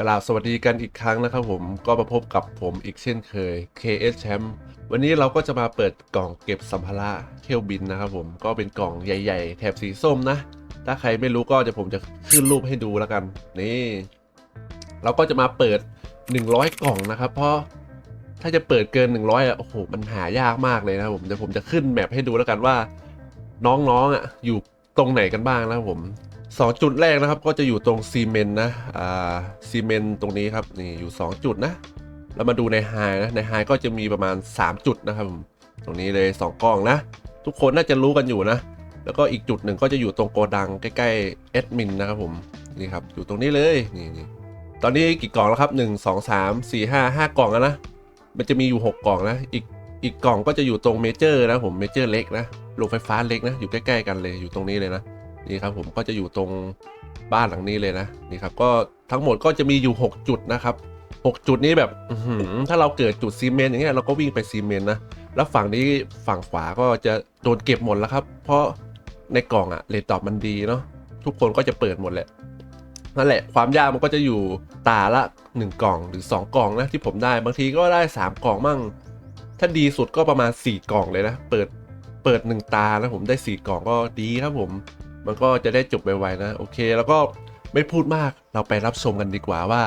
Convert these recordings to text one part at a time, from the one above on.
กราบสวัสดีกันอีกครั้งนะครับผมก็มาพบกับผมอีกเช่นเคย KS Champ วันนี้เราก็จะมาเปิดกล่องเก็บสัมภาระเที่ยวบินนะครับผมก็เป็นกล่องใหญ่ ๆ แถบสีส้มนะ ถ้าใครไม่รู้ก็จะผมจะขึ้นรูปให้ดูแล้วกัน นี่ เราก็จะมาเปิด 100 กล่องนะครับ เพราะถ้าจะเปิดเกิน 100อะโอ้โหมันหายากมากเลยนะผมเดี๋ยวผมจะขึ้นแมปให้ดูแล้วกันว่า น้องๆอะอยู่ตรงไหนกันบ้างนะครับผม สองจุดแรกนะครับก็จะอยู่ตรงซีเมนต์นะอ่าซีเมนต์ตรงนี้ครับนี่อยู่ 2 จุดนะแล้วมาดูในไฮนะในไฮก็จะมีประมาณ 3 จุดนะครับ ตรงนี้เลย 2กล้องนะ ทุกคนน่าจะรู้กันอยู่นะ แล้วก็อีกจุดหนึ่งก็จะอยู่ตรงโกดังใกล้ๆแอดมินนะครับผมนี่ครับอยู่ตรงนี้เลยนี่นตอนนี้กี่กล่องแล้วครับ 1 2 3 4 5 5 กล่องแล้วนะมันจะมีอยู่ 6 กล่องนะอีกอีกกล่องก็จะอยู่ตรงเมเจอร์นะผมเมเจอร์เล็กนะโรงไฟฟ้าเล็กนะอยู่ใกล้ๆกันเลยอยู่ตรงนี้เลยนะ นี่ครับผมก็จะอยู่ตรงบ้านหลังนี้เลยนะนี่ครับก็ทั้งหมดก็จะมีอยู่ 6 จุดนะครับ6จุดนี้แบบถ้าเราเกิดจุดซีเมนต์อย่างเงี้ยเราก็วิ่งไปซีเมนต์นะแล้วฝั่งนี้ฝั่งขวาก็จะโดนเก็บหมดแล้วครับ เพราะในกล่องอะเลตตอบมันดีเนาะทุกคนก็จะเปิดหมดแหละนั่นแหละความยากมันก็จะอยู่ตาละ 1 กล่องหรือ 2 กล่องนะที่ผมได้บางทีก็ได้ 3 กล่องมั่ง ถ้าดีสุดก็ประมาณ 4 กล่องเลยนะ เปิดเปิด 1 ตานะผมได้ 4 กล่องก็ดีครับผม มันก็จะได้จบไวๆนะ โอเค แล้วก็ไม่พูดมากเราไปรับชมกันดีกว่าว่า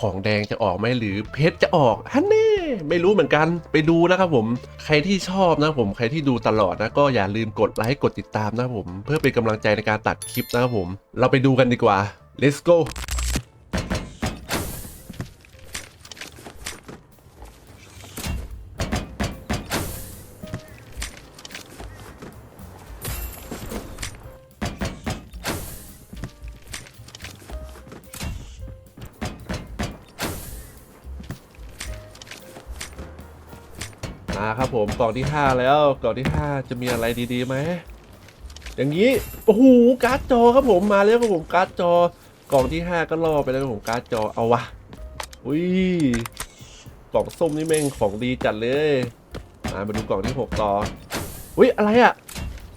ของแดงจะออกไหมหรือเพชรจะออกฮันนี่ไม่รู้เหมือนกันไปดูนะครับผม ใครที่ชอบนะผมใครที่ดูตลอดนะก็อย่าลืมกดไลค์กดติดตามนะผม เพื่อเป็นกำลังใจในการตัดคลิปนะครับผม เราไปดูกันดีกว่า let's go มาครับผมกล่องที่ 5 แล้วกล่องที่ 5 จะมีอะไรดีๆไหมอย่างนี้โอ้โหการ์ดจอครับผมมาแล้วครับผมการ์ดจอกล่องที่ 5 ก็ล่อไปแล้วครับผมการ์ดจอเอาวะอุ้ยกล่องส้มนี่แม่งของดีจัดเลยมามาดูกล่องที่ 6 ต่ออุ้ยอะไรอะ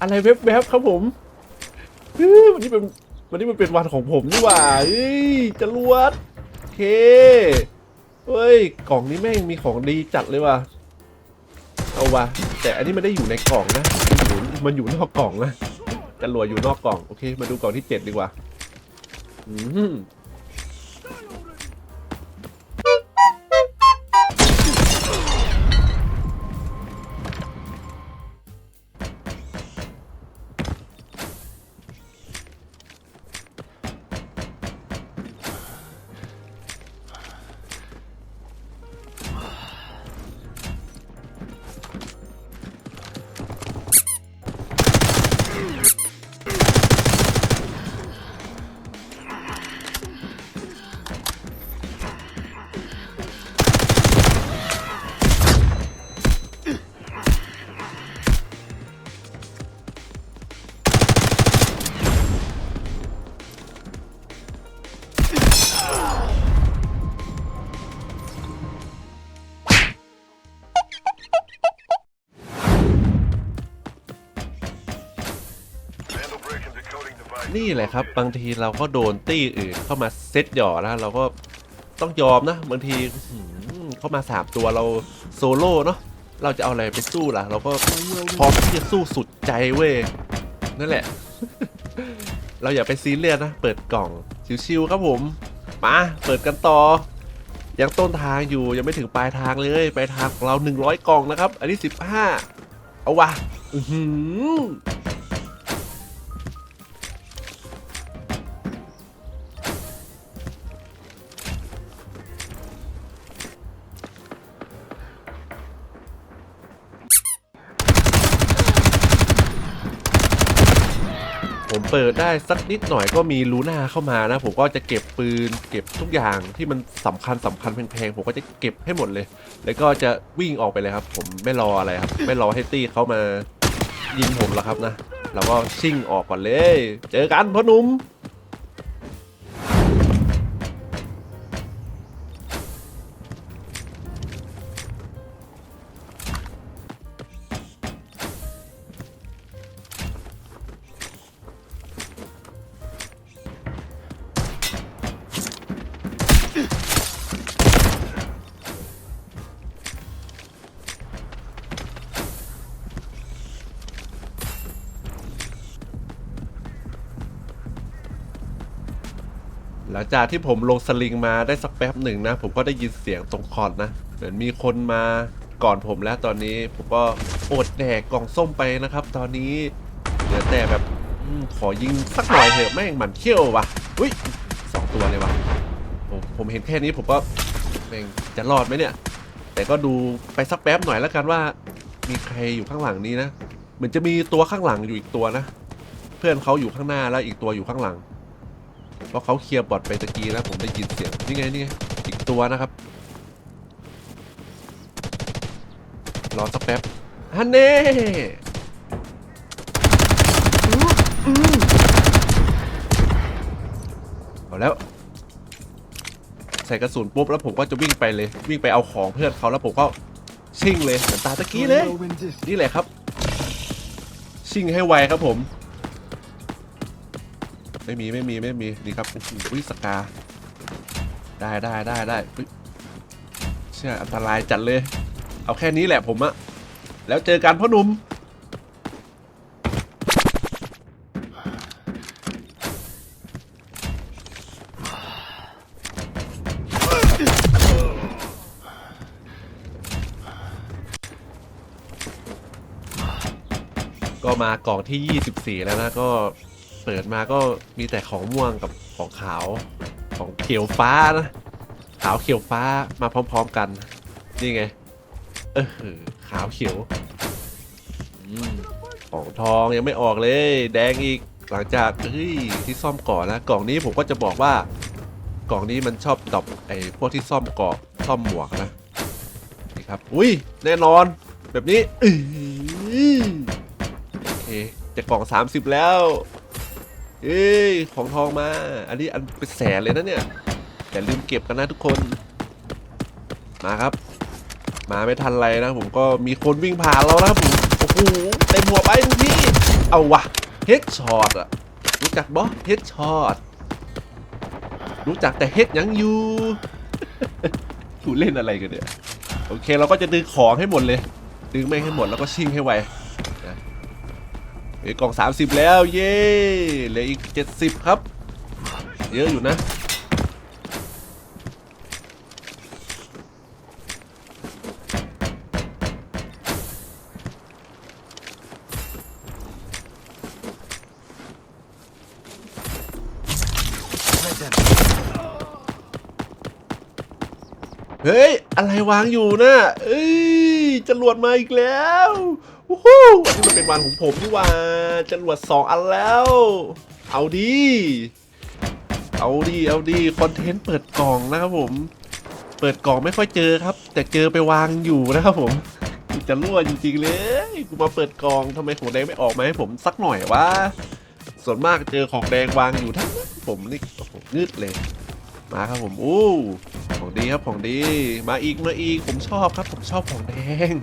อะไรเว็บๆครับผมวันนี้เป็นวันนี้มันเป็นวันของผมนี่หว่าเฮ้ยจรวดเคเฮ้ย กล่องนี้แม่งมีของดีจัดเลยว่ะ เอาวะแต่อันนี้มันได้อยู่ในกล่องนะมันอยู่มันอยู่นอกกล่องนะจรวดอยู่นอกกล่องโอเค มาดูกล่องที่เจ็ดดีกว่าอืม นี่แหละครับ บางทีเราก็โดนตี้อื่นเข้ามาเซตหย่อนะเราก็ต้องยอมนะ บางทีเข้ามาสามตัวเราโซโล่เนาะเราจะเอาอะไรไปสู้ล่ะ เราก็พร้อมที่จะสู้สุดใจเว้ยนั่นแหละ เราอย่าไปซีเรียสนะ เปิดกล่องชิวๆครับผมมาเปิดกันต่อ ยังต้นทางอยู่ยังไม่ถึงปลายทางเลยปลายทางของเรา 100 กล่องนะครับ อันนี้ 15 เอาวะอือหือ เปิดได้สักนิดหน่อยก็มีลูน่าเข้ามานะ ผมก็จะเก็บปืน เก็บทุกอย่างที่มันสำคัญสำคัญแพงๆผมก็จะเก็บให้หมดเลย แล้วก็จะวิ่งออกไปเลยครับ ผมไม่รออะไรครับ ไม่รอให้ตี้เขามายิงผมแล้วครับนะเราก็ชิ่งออกก่อนเลย เจอกันพ่อหนุ่ม หลังจากที่ผมลงสลิงมาได้สักแป๊บหนึ่งนะ ผมก็ได้ยินเสียงตรงคอนนะ เหมือนมีคนมาก่อนผมแล้วตอนนี้ผมก็อดแดกกล่องส้มไปนะครับ ตอนนี้เหลือแต่แบบอขอยิงสักหน่อยเถอะแม่งหมันเขี้ยววะอุ้ยสองตัวเลยวะผมผมเห็นแค่นี้ผมก็แม่งจะรอดไหมเนี่ย แต่ก็ดูไปสักแป๊บหน่อยแล้วกันว่า มีใครอยู่ข้างหลังนี้นะเหมือนจะมีตัวข้างหลังอยู่อีกตัวนะ เพื่อนเขาอยู่ข้างหน้าแล้วอีกตัวอยู่ข้างหลัง เพราะเขาเคลียร์บอทไปตะกี้นะผมได้ยินเสียงนี่ไงนี่ไงอีกตัวนะครับรอสักแป๊บฮันเน่อืมอืมเอาแล้ว ใส่กระสุนปุ๊บแล้วผมก็จะวิ่งไปเลย วิ่งไปเอาของเพื่อนเขาแล้วผมก็ชิ่งเลยเหมือนตาตะกี้เลย นี่แหละครับ ชิ่งให้ไวครับผม ไม่มีไม่มีไม่มีนี่ครับโอ้โหอุ๊ยสกา ได้ได้ได้ได้เชื่ออันตรายจัดเลย เอาแค่นี้แหละผมอะแล้วเจอกันพ่อหนุ่มก็มากล่องที่ 24 แล้วนะก็ เปิดมาก็มีแต่ของม่วงกับของขาวของเขียวฟ้านะขาวเขียวฟ้ามาพร้อม ๆกัน นี่ไง เออขาวเขียวอของทองยังไม่ออกเลย แดงอีกหลังจากเฮ้ยที่ซ่อมก่อนนะกล่องนี้ผมก็จะบอกว่ากล่องนี้มันชอบดอปไอ้พวกที่ซ่อมเกาะซ่อมหมวกนะนี่ครับอุ้ยแน่นอน แบบนี้อโอเคจะกล่อง 30 แล้ว เอ้ยของทองมา อันนี้อันเป็นแสนเลยนะเนี่ยอย่าลืมเก็บกันนะทุกคน มาครับ มาไม่ทันไรนะผมก็มีคนวิ่งผ่านเราแล้วผมโอ้โหเต็มหัวไปทุกพี่เอาวะเฮดช็อตอะรู้จักบอสเฮดช็อตรู้จักแต่เฮดยังอยู่กูเล่นอะไรกันเนี่ยโอเคเราก็จะดึงของให้หมดเลย ดึงไม่ให้หมดแล้วก็ชิ่งให้ไว เอ้กล่อง 30 แล้ว เย้เหลืออีก 70 ครับ เยอะอยู่นะ เฮ้ย อะไรวางอยู่น่ะเอ้ยจรวดมาอีกแล้ว วู้ฮู้วันนี้มันเป็นวันของผมนี่หว่าจรวดสองอันแล้ว เอาดี เอาดีเอาดีคอนเทนต์เปิดกล่องนะครับผม เปิดกล่องไม่ค่อยเจอครับ แต่เจอไปวางอยู่นะครับผมจะรั่วจริงๆเลยกูมาเปิดกล่องทำไมของแดงไม่ออกมาให้ผมสักหน่อยวะส่วนมากเจอของแดงวางอยู่ทั้งผมนี่โอ้โหงืดเลยมาครับผมอู้ของดีครับของดี มาอีกมาอีกผมชอบครับ ผมชอบของแดง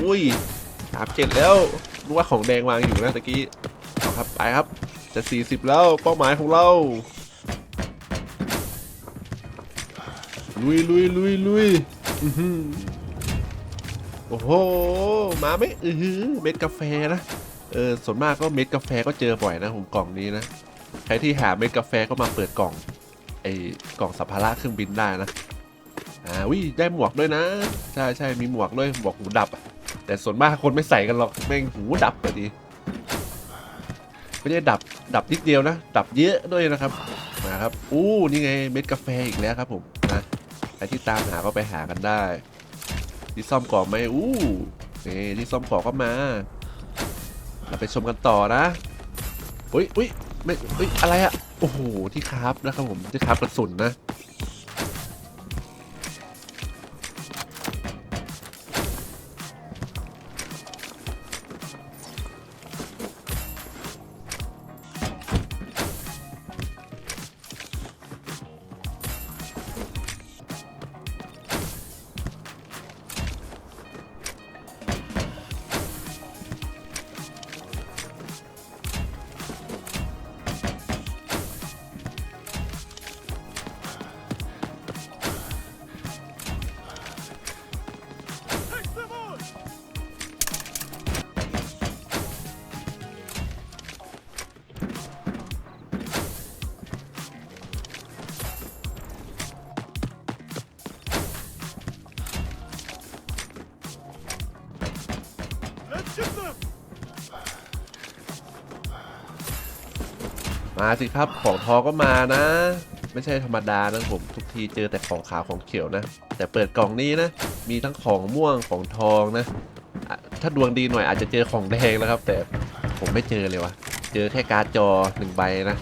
อุ้ยสามเจ็ดแล้วรู้ว่าของแดงวางอยู่นะตะกี้เอาครับไปครับ จะสี่สิบแล้วเป้าหมายของเรา ลุยลุยลุยลุยอือหือโอ้โห มาไหมอืออเม็ดกาแฟนะ เออส่วนมากก็เม็ดกาแฟก็เจอบ่อยนะผมกล่องนี้นะ ใครที่หาเม็ดกาแฟก็มาเปิดกล่องไอ้กล่องสัมภาระเครื่องบินได้นะ อ่าวิได้หมวกด้วยนะ ใช่ใช่มีหมวกด้วยหมวกหูดับ แต่ส่วนมากคนไม่ใส่กันหรอกแม่งหูดับพอดีไม่ได้ดับดับนิดเดียวนะ ดับเยอะด้วยนะครับมาครับอู้นี่ไงเม็ดกาแฟอีกแล้วครับผมนะใครที่ตามหาก็ไปหากันได้ ที่ซ่อมก่อไหมอู้นี่ที่ซ่อมก่อก็มาเราไปชมกันต่อนะอุ้ยอุ้ยไม่อุ้ยอะไรอะโอ้โหที่คราฟนะครับผมที่คราฟกระสุนนะ มาสิครับของทองก็มานะ ไม่ใช่ธรรมดานะผม ทุกทีเจอแต่ของขาวของเขียวนะ แต่เปิดกล่องนี้นะ มีทั้งของม่วงของทองนะ ถ้าดวงดีหน่อยอาจจะเจอของแดงแล้วครับ แต่ผมไม่เจอเลยว่ะเจอแค่การ์ดจอหนึ่งใบนะ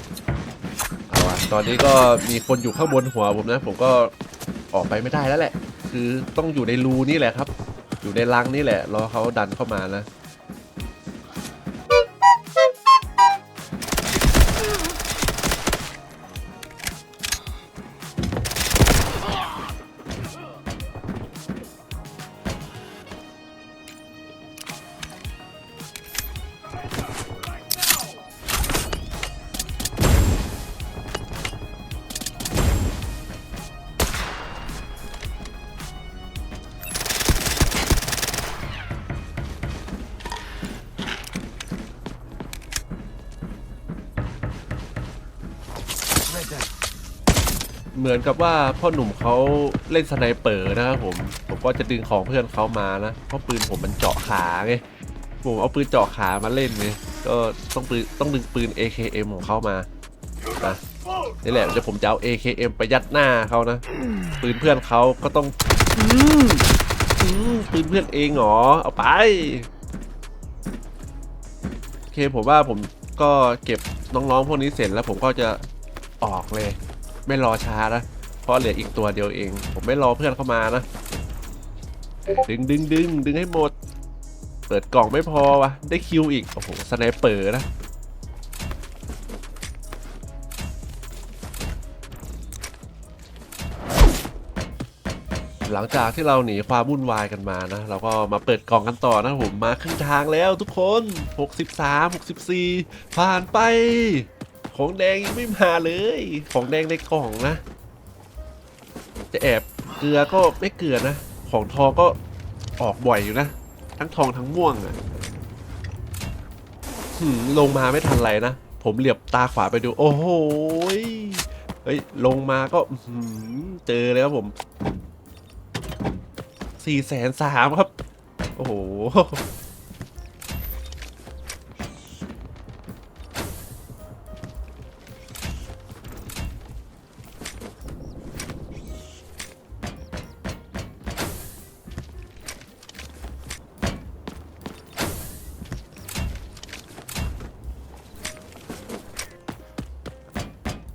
เอาวะตอนนี้ก็มีคนอยู่ข้างบนหัวผมนะ ผมก็ออกไปไม่ได้แล้วแหละ คือต้องอยู่ในรูนี่แหละครับ อยู่ในรังนี่แหละรอเขาดันเข้ามานะ เหมือนกับว่าพ่อหนุ่มเขาเล่นสไนเปอร์นะครับผม ผมก็จะดึงของเพื่อนเขามานะ เพราะปืนผมมันเจาะขาไง ผมเอาปืนเจาะขามาเล่นไง ก็ต้องปืนต้องดึงปืน AKM ของเขามานะนี่แหละเดี๋ยวผมจะเอา AKM ไปยัดหน้าเขานะ ปืนเพื่อนเขาก็ต้องปืนเพื่อนเองเหรอ เอาไป โอเคผมว่าผมก็เก็บน้องๆพวกนี้เสร็จแล้วผมก็จะออกเลย ไม่รอช้านะ เพราะเหลืออีกตัวเดียวเอง ผมไม่รอเพื่อนเข้ามานะ ดึงดึงดึงดึงให้หมด เปิดกล่องไม่พอวะ ได้คิวอีก โอ้โห สไนเปอร์นะ หลังจากที่เราหนีความวุ่นวายกันมานะ เราก็มาเปิดกล่องกันต่อนะผม มาครึ่งทางแล้วทุกคน 63 64 ผ่านไป ของแดงยังไม่มาเลย ของแดงในกล่องนะ จะแอบเกลือก็ไม่เกลือนะ ของทองก็ออกบ่อยอยู่นะ ทั้งทองทั้งม่วงอะ่ะหืมลงมาไม่ทันไรนะ ผมเหลียบตาขวาไปดู โอ้โหเฮ้ย ลงมาก็เจอเลยครับผมสี่แสนสามครับ โอ้โห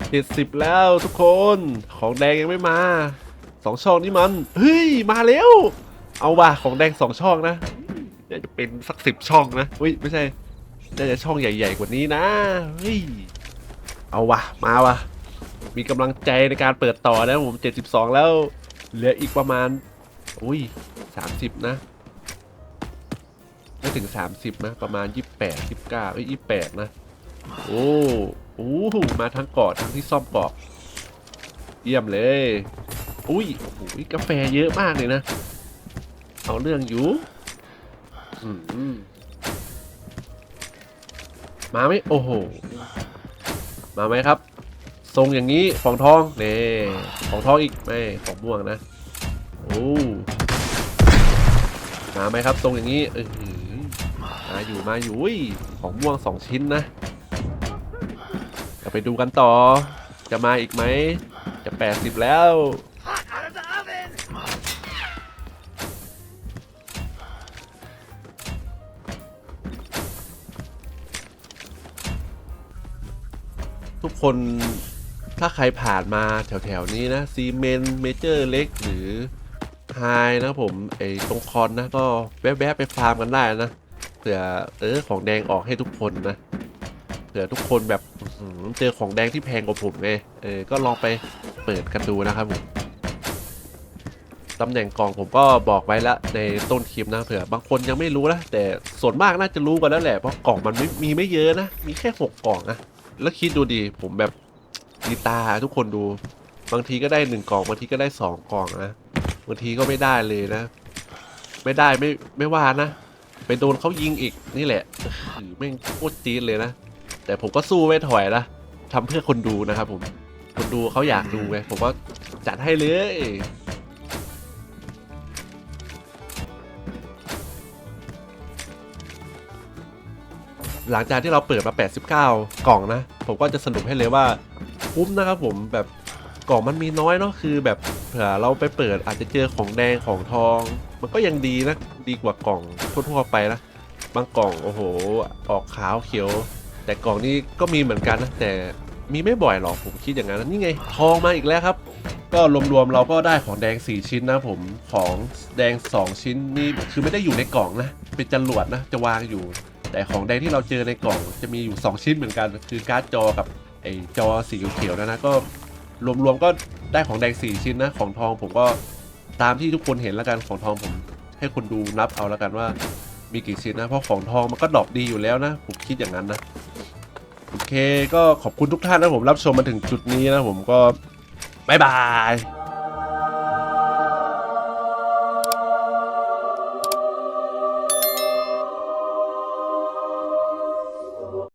เจ็ดสิบแล้วทุกคน ของแดงยังไม่มาสองช่องนี่มันเฮ้ยมาแล้ว เอาว่ะของแดงสองช่องนะอยากจะเป็นสักสิบช่องนะเฮ้ยไม่ใช่น่าจะช่องใหญ่ๆกว่านี้นะเฮ้ยเอาว่ะมาว่ะมีกำลังใจในการเปิดต่อแล้วผมเจ็ดสิบสองแล้ว เหลืออีกประมาณ อุ้ยสามสิบนะ ไม่ถึงสามสิบนะ ประมาณยี่สิบแปดยี่สิบเก้าเอ้ยยี่สิบแปดนะ โอ้ โอ้หมาทั้งเกาะทั้งที่ซ่อมเกาะเยี่ยมเลย อุ้ยโอ้โหกาแฟเยอะมากเลยนะ เอาเรื่องอยู่มาไหมโอ้โห มาไหมครับ ทรงอย่างนี้ของทองเน่ของทองอีกไม่ของม่วงนะโอ้มาไหมครับ ทรงอย่างนี้เออมาอยู่มาอยู่อุ้ยของม่วงสองชิ้นนะ ไปดูกันต่อ จะมาอีกไหม จะ 80 แล้ว ทุกคนถ้าใครผ่านมาแถวๆนี้นะซีเมนเมเจอร์เล็กหรือไฮนะผมไอตรงคอนนะก็แวะๆไปฟาร์มกันได้นะเผื่อเออของแดงออกให้ทุกคนนะเผื่อทุกคนแบบ เจอของแดงที่แพงกว่าผมไงเออก็ลองไปเปิดกันดูนะครับผมตำแหน่งกล่องผมก็บอกไว้แล้วในต้นคลิปนะเผื่อบางคนยังไม่รู้นะแต่ส่วนมากน่าจะรู้กันแล้วแหละเพราะกล่องมันไม่มีไม่เยอะนะมีแค่หกกล่องนะแล้วคิดดูดีผมแบบดีตาทุกคนดูบางทีก็ได้หนึ่งกล่องบางทีก็ได้สองกล่องนะบางทีก็ไม่ได้เลยนะ ไม่ได้ไม่ไม่ว่านะ ไปโดนเขายิงอีกนี่แหละคือแม่งโคตรจี๊ดเลยนะ แต่ผมก็สู้ไม่ถอยนะทำเพื่อคนดูนะครับผม คนดูเขาอยากดูไงผมก็จัดให้เลยหลังจากที่เราเปิดมา 89 กล่องนะ ผมก็จะสรุปให้เลยว่าคุ้มนะครับผมแบบกล่องมันมีน้อยเนาะคือแบบเผื่อเราไปเปิดอาจจะเจอของแดงของทอง มันก็ยังดีนะ ดีกว่ากล่องทั่วๆไปนะ บางกล่องโอ้โห ออกขาวเขียว แต่กล่องนี้ก็มีเหมือนกันนะแต่มีไม่บ่อยหรอกผมคิดอย่างนั้นนี่ไง ทองมาอีกแล้วครับ ก็รวมๆเราก็ได้ของแดง 4 ชิ้นนะผมของแดง 2 ชิ้นนี่คือไม่ได้อยู่ในกล่องนะ เป็นจรวดนะจะวางอยู่ แต่ของแดงที่เราเจอในกล่องจะมีอยู่ 2 ชิ้นเหมือนกัน คือการ์ดจอกับไอ้จอสีเขียวๆนะนะก็รวมๆก็ได้ของแดง 4 ชิ้นนะของทองผมก็ตามที่ทุกคนเห็นแล้วกันของทองผม ให้คนดูนับเอาแล้วกันว่ามีกี่ชิ้นนะเพราะของทองมันก็ดรอปดีอยู่แล้วนะผมคิดอย่างนั้นนะ โอเคก็ขอบคุณทุกท่านนะผมรับชมมาถึงจุดนี้นะผมก็บายบาย